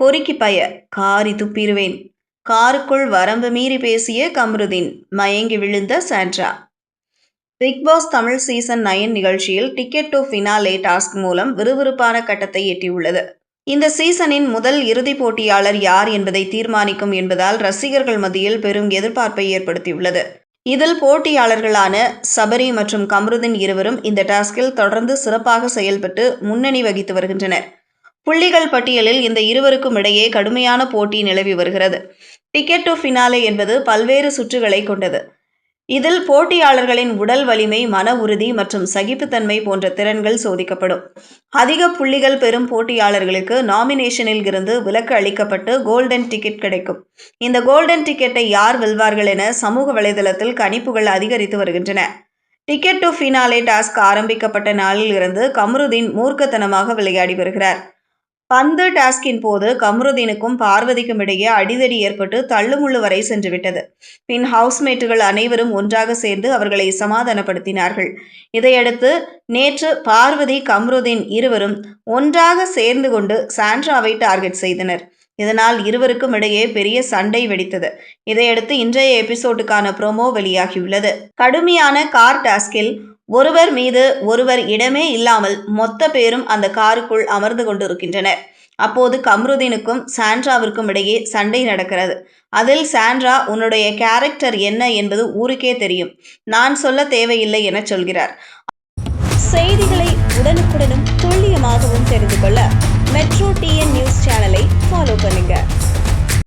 பொறுக்கி பய காரி துப்பிருவேன் காருக்குள் வரம்பு மீறி பேசிய கம்ருதீன் மயங்கி விழுந்த Sandra. Bigg Boss Tamil season nine நிகழ்ச்சியில் டிக்கெட் டு ஃபினாலே டாஸ்க் மூலம் விறுவிறுப்பான கட்டத்தை எட்டியுள்ளது. இந்த சீசனின் முதல் இறுதிப் போட்டியாளர் யார் என்பதை தீர்மானிக்கும் என்பதால் ரசிகர்கள் மத்தியில் பெரும் எதிர்பார்ப்பை ஏற்படுத்தியுள்ளது. இதில் போட்டியாளர்களான சபரி மற்றும் கம்ருதீன் இருவரும் இந்த டாஸ்கில் தொடர்ந்து சிறப்பாக செயல்பட்டு முன்னணி வகித்து வருகின்றனர். புள்ளிகள் பட்டியலில் இந்த இருவருக்கும் இடையே கடுமையான போட்டி நிலவி வருகிறது. டிக்கெட் டு ஃபினாலே என்பது பல்வேறு சுற்றுகளை கொண்டது. இதில் போட்டியாளர்களின் உடல் வலிமை மன உறுதி மற்றும் சகிப்புத்தன்மை போன்ற திறன்கள் சோதிக்கப்படும். அதிக புள்ளிகள் பெறும் போட்டியாளர்களுக்கு நாமினேஷனில் இருந்து விலக்கு அளிக்கப்பட்டு கோல்டன் டிக்கெட் கிடைக்கும். இந்த கோல்டன் டிக்கெட்டை யார் வெல்வார்கள் என சமூக வலைதளத்தில் கணிப்புகள் அதிகரித்து வருகின்றன. டிக்கெட் டு ஃபினாலே டாஸ்க் ஆரம்பிக்கப்பட்ட நாளில் இருந்து கம்ருதீன் மூர்க்கத்தனமாக விளையாடி வருகிறார். பந்து டாஸ்கின் போது கமருதீனுக்கும் பார்வதிக்கும் இடையே அடிதடி ஏற்பட்டு தள்ளுமுள்ளு வரை சென்றுவிட்டது. பின் ஹவுஸ்மேட்டுகள் அனைவரும் ஒன்றாக சேர்ந்து அவர்களை சமாதானப்படுத்தினார்கள். இதையடுத்து நேற்று பார்வதி கம்ருதீன் இருவரும் ஒன்றாக சேர்ந்து கொண்டு சாண்ட்ராவை டார்கெட் செய்தனர். இதனால் இருவருக்கும் இடையே பெரிய சண்டை வெடித்தது. இதையடுத்து இன்றைய எபிசோடுக்கான ப்ரோமோ வெளியாகியுள்ளது. கடுமையான கார் டாஸ்கில் ஒருவர் மீது ஒருவர் இடமே இல்லாமல் மொத்த பேரும் அந்த காருக்குள் அமர்ந்து கொண்டிருக்கின்றனர். அப்போது கம்ருதீனுக்கும் சாண்ட்ராவிற்கும் இடையே சண்டை நடக்கிறது. அதில் சாண்ட்ரா உன்னுடைய கேரக்டர் என்ன என்பது ஊருக்கே தெரியும். நான் சொல்ல தேவையில்லை என சொல்கிறார். செய்திகளை உடனுக்குடனும் துல்லியமாகவும் தெரிந்து கொள்ள மெட்ரோ டிஎன் நியூஸ் சேனலை ஃபாலோ பண்ணுங்கள்